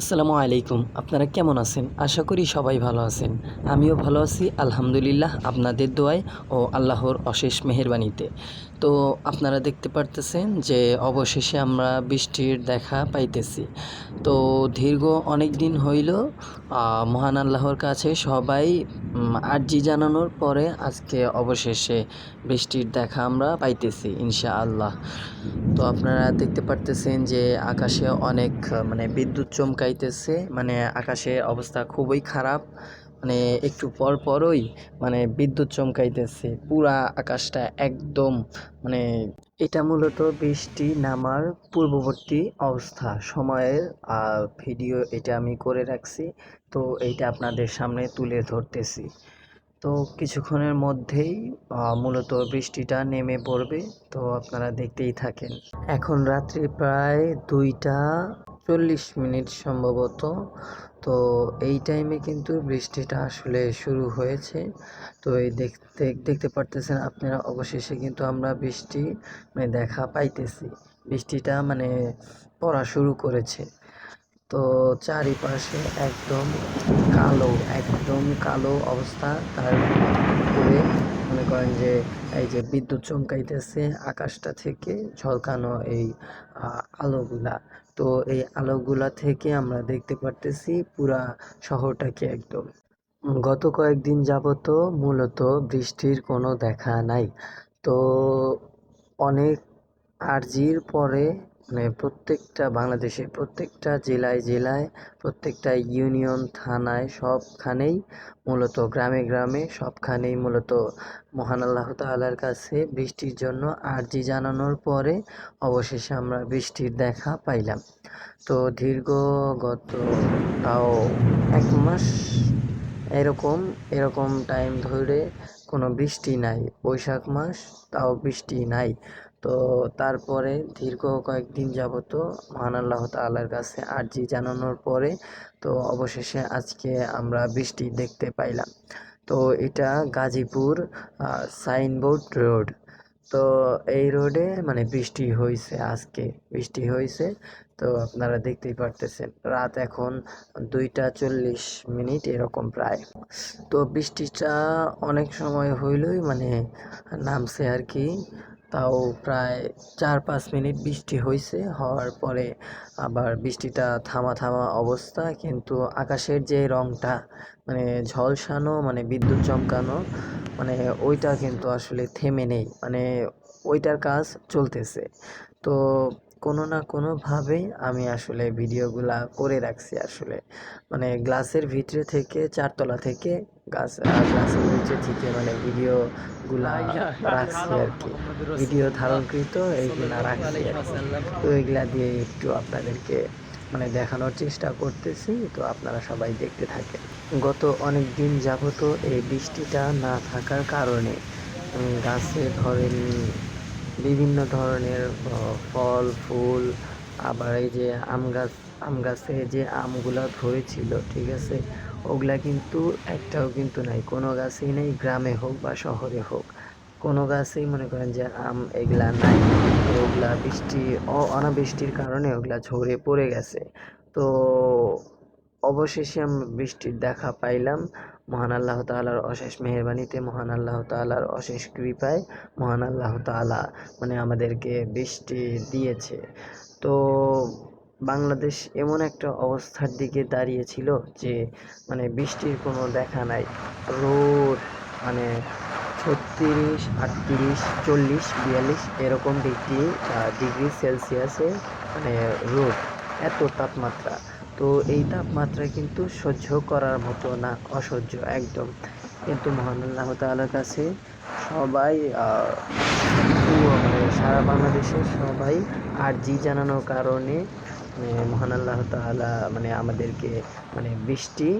আসসালামু আলাইকুম, আপনারা কেমন আছেন? আশা করি সবাই ভালো আছেন। আমিও ভালো আছি, আলহামদুলিল্লাহ, আপনাদের দোয়ায় ও আল্লাহর অশেষ মেহরবানিতে। তো আপনারা দেখতে পারতেছেন যে অবশেষে আমরা বৃষ্টির দেখা পাইতেছি। তো দীর্ঘ অনেক দিন হইল মহান আল্লাহর কাছে সবাই আর্জি জানানোর পরে আজকে অবশেষে বৃষ্টির দেখা আমরা পাইতেছি ইনশা আল্লাহ তো আপনারা দেখতে পারতেছেন যে আকাশে অনেক মানে বিদ্যুৎ চমকাইতেছে মানে আকাশে অবস্থা খুবই খারাপ। মানে একটু পর পরই মানে বিদ্যুৎ চমকাইতেছে। পুরা আকাশটা একদম মানে এটা মূলত বৃষ্টি নামার পূর্ববর্তী অবস্থা। সময়ের ভিডিও এটা আমি করে রাখছি। তো এইটা আপনাদের সামনে তুলে ধরতেছি। তো কিছুক্ষণের মধ্যেই মূলত বৃষ্টিটা নেমে পড়বে। তো আপনারা দেখতেই থাকেন। এখন রাত্রি প্রায় দুইটা চল্লিশ মিনিট সম্ভবত। তো এই টাইমে কিন্তু বৃষ্টিটা আসলে শুরু হয়েছে। তো এই দেখতে দেখতে পারতেছেন আপনারা অবশেষে কিন্তু আমরা বৃষ্টি মানে দেখা পাইতেছি। বৃষ্টিটা মানে পড়া শুরু করেছে। তো চারিপাশে একদম কালো একদম কালো অবস্থা। তার উপরে মনে করেন যে এই যে বিদ্যুৎ চমকাইতেছে আকাশটা থেকে ঝলকানো এই আলোগুলা। তো এই আলোগুলা থেকে আমরা দেখতে পারতেছি পুরা শহরটাকে একদম। গত কয়েকদিন যাবত মূলত বৃষ্টির কোনো দেখা নাই। তো অনেক আর্জির পরে মানে প্রত্যেকটা বাংলাদেশে, প্রত্যেকটা জেলায় জেলায়, প্রত্যেকটা ইউনিয়ন, থানায় সবখানেই মূলত গ্রামে গ্রামে সবখানেই মূলত মহান আল্লাহ তাআলার কাছে বৃষ্টির জন্য আর্জি জানানোর পরে অবশেষে আমরা বৃষ্টির দেখা পাইলাম। তো দীর্ঘ গত তাও এক মাস এরকম এরকম টাইম ধরে কোনো বৃষ্টি নাই। বৈশাখ মাস তাও বৃষ্টি নাই। তো তারপরে দীর্ঘ কয়েকদিন যাবত মহান আল্লাহ তাআলার কাছে আর্জি জানানোর পরে তো অবশেষে আজকে আমরা বৃষ্টি দেখতে পাইলাম। তো এটা গাজীপুর সাইনবোর্ড রোড। তো এই রোডে মানে বৃষ্টি হয়েছে আজকে, বৃষ্টি হয়েছে তো আপনারা দেখতেই পারতেছেন, রাত এখন দুইটা চল্লিশ মিনিট এরকম প্রায়। তো বৃষ্টিটা অনেক সময় হইলই মানে নামছে আর কি। তাও প্রায় চার পাঁচ মিনিট বৃষ্টি হয়েছে হওয়ার পরে আবার বৃষ্টিটা থামা থামা অবস্থা। কিন্তু আকাশের যে রংটা মানে ঝলসানো মানে বিদ্যুৎ চমকানো মানে ওইটা কিন্তু আসলে থেমে নেই। মানে ওইটার কাজ চলতেছে। তো কোনো না কোনোভাবে আমি আসলে ভিডিওগুলা করে রাখছি আসলে। মানে গ্লাসের ভিতরে থেকে চারতলা থেকে গাছ গ্লাসের নিচে থেকে মানে ভিডিওগুলা রাখছি আর কি। ভিডিও ধারণকৃত এইগুলা রাখছি আর কি। তো এগুলা দিয়ে একটু আপনাদেরকে মানে দেখানোর চেষ্টা করতেছি। তো আপনারা সবাই দেখতে থাকেন। গত অনেক দিন যাবত এই বৃষ্টিটা না থাকার কারণে গাছে ধরেন বিভিন্ন ধরনের ফল, ফুল, আবার এই যে আম গাছ, আম গাছে যে আমগুলা ধরেছিল, ঠিক আছে, ওগুলা কিন্তু একটাও কিন্তু নাই। কোনো গাছেই নেই, গ্রামে হোক বা শহরে হোক। কোনো গাছেই মনে করেন যে আম এগুলা নাই। ওগুলা বৃষ্টি অনাবৃষ্টির কারণে ওগুলা ঝরে পড়ে গেছে। তো অবশেষে আমরা বৃষ্টির দেখা পাইলাম। মহান আল্লাহ তাআলার অশেষ মেহেরবানিতে মহান আল্লাহ তাআলার অশেষ কৃপায় মহান আল্লাহ তাআলা মানে আমাদেরকে বৃষ্টি দিয়েছে। তো বাংলাদেশ এমন একটা অবস্থার দিকে দাঁড়িয়েছিল যে মানে বৃষ্টির কোনো দেখা নাই। রোদ মানে ছত্রিশ, আটত্রিশ, চল্লিশ, বিয়াল্লিশ এরকম ডিগ্রি ডিগ্রি সেলসিয়াসে মানে রোদ এত তাপমাত্রা। তো এই তাপমাত্রা কিন্তু সহ্য করার মতো না, অসহ্য একদম। কিন্তু মহান আল্লাহ তাআলার কাছে সবাই মানে সারা বাংলাদেশের সবাই আর্জি জানানোর কারণে মানে মহান আল্লাহ তাআলা মানে আমাদেরকে মানে বৃষ্টি,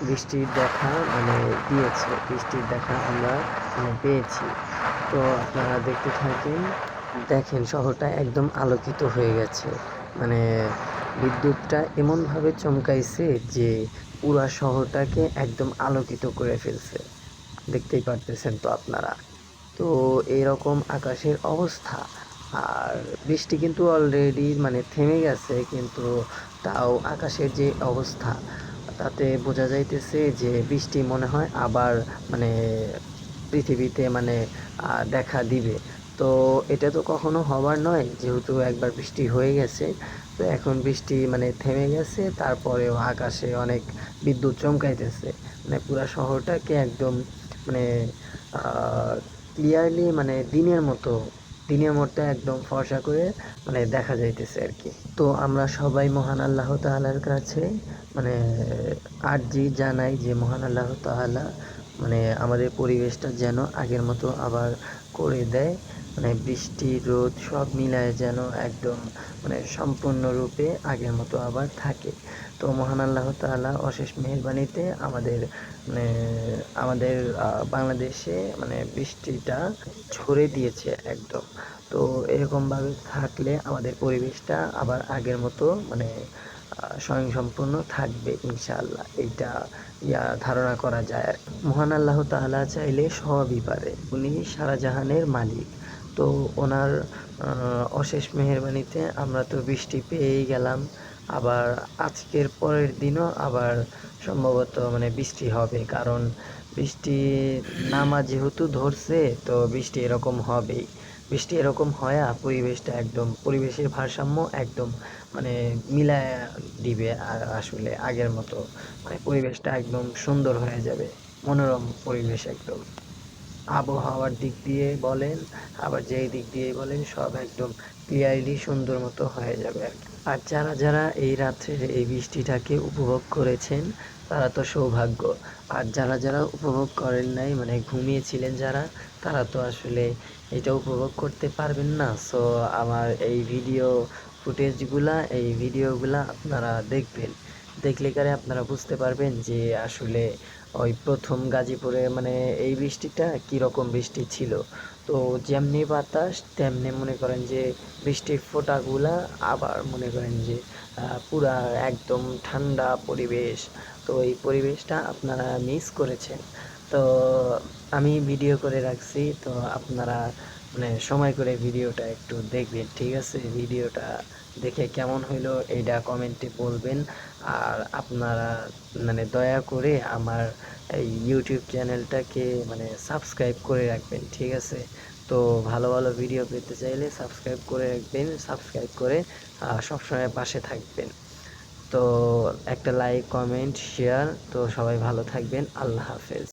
বৃষ্টির দেখা মানে দিয়েছে। বৃষ্টির দেখা আমরা মানে পেয়েছি। তো আপনারা দেখতে থাকেন, দেখেন শহরটা একদম আলোকিত হয়ে গেছে। মানে বিদ্যুৎটা এমনভাবে চমকাইছে যে পুরা শহরটাকে একদম আলোকিত করে ফেলছে। দেখতেই পারতেছেন তো আপনারা। তো এরকম আকাশের অবস্থা। আর বৃষ্টি কিন্তু অলরেডি মানে থেমে গেছে, কিন্তু তাও আকাশের যে অবস্থা, তাতে বোঝা যাইতেছে যে বৃষ্টি মনে হয় আবার মানে পৃথিবীতে মানে দেখা দিবে। তো এটা তো কখনো হবার নয়, যেহেতু একবার বৃষ্টি হয়ে গেছে। তো এখন বৃষ্টি মানে থেমে গেছে, তারপরেও আকাশে অনেক বিদ্যুৎ চমকাইতেছে। মানে পুরা শহরটাকে একদম মানে ক্লিয়ারলি মানে দিনের মতো দিনের মতো একদম ফর্সা করে মানে দেখা যাইতেছে আর কি তো আমরা সবাই মহান আল্লাহ তাআলার কাছে মানে আরজি জানাই যে মহান আল্লাহ তাআলা মানে আমাদের পরিবেশটা যেন আগের মতো আবার করে দেয়। মানে বৃষ্টি, রোদ সব মিলায় যেন একদম মানে সম্পূর্ণরূপে আগের মতো আবার থাকে। তো মহান আল্লাহ তাআলা অশেষ মেহেরবানিতে আমাদের মানে আমাদের বাংলাদেশে মানে বৃষ্টিটা ছড়ে দিয়েছে একদম। তো এরকমভাবে থাকলে আমাদের পরিবেশটা আবার আগের মতো মানে স্বয়ংসম্পূর্ণ থাকবে ইনশাআল্লাহ। এইটা ইয়া ধারণা করা যায়। মহান আল্লাহ তাআলা চাইলে সবই পারে। উনি সারা জাহানের মালিক। তো ওনার অশেষ মেহেরবানিতে আমরা তো বৃষ্টি পেয়েই গেলাম। আবার আজকের পরের দিনও আবার সম্ভবত মানে বৃষ্টি হবে, কারণ বৃষ্টি নামা যেহেতু ধরছে, তো বৃষ্টি এরকম হবেই। বৃষ্টি এরকম হয় পরিবেশটা একদম, পরিবেশের ভারসাম্য একদম মানে মিলায় দিবে আসলে আগের মতো। মানে পরিবেশটা একদম সুন্দর হয়ে যাবে, মনোরম পরিবেশ একদম। আবহাওয়ার দিক দিয়ে বলেন, আবার যেই দিক দিয়ে বলেন, সব একদম ক্লিয়ারলি সুন্দর মতো হয়ে যাবে আর যারা যারা এই রাত্রের এই বৃষ্টিটাকে উপভোগ করেছেন, তারা তো সৌভাগ্য। আর যারা যারা উপভোগ করেন নাই মানে ঘুমিয়েছিলেন যারা, তারা তো আসলে এটা উপভোগ করতে পারবেন না। সো আমার এই ভিডিও ফুটেজগুলা, এই ভিডিওগুলা আপনারা দেখবেন। দেখলে কারে আপনারা বুঝতে পারবেন যে আসলে ওই প্রথম গাজীপুরে মানে এই বৃষ্টিটা কীরকম বৃষ্টি ছিল? তো যেমনি বাতাস, তেমনি মনে করেন যে বৃষ্টির ফোঁটাগুলা আবার মনে করেন যে পুরা একদম ঠান্ডা পরিবেশ। তো এই পরিবেশটা আপনারা মিস করেছেন। তো আমি ভিডিও করে রাখছি, তো আপনারা মানে সময় করে ভিডিওটা একটু দেখবেন, ঠিক আছে? ভিডিওটা দেখে কেমন হইল এইটা কমেন্টে বলবেন। আর আপনারা মানে দয়া করে আমার এই ইউটিউব চ্যানেলটাকে মানে সাবস্ক্রাইব করে রাখবেন, ঠিক আছে? তো ভালো ভালো ভিডিও পেতে চাইলে সাবস্ক্রাইব করে রাখবেন সাবস্ক্রাইব করে সবসময় পাশে থাকবেন। তো একটা লাইক কমেন্ট শেয়ার তো সবাই ভালো থাকবেন, আল্লাহ হাফেজ।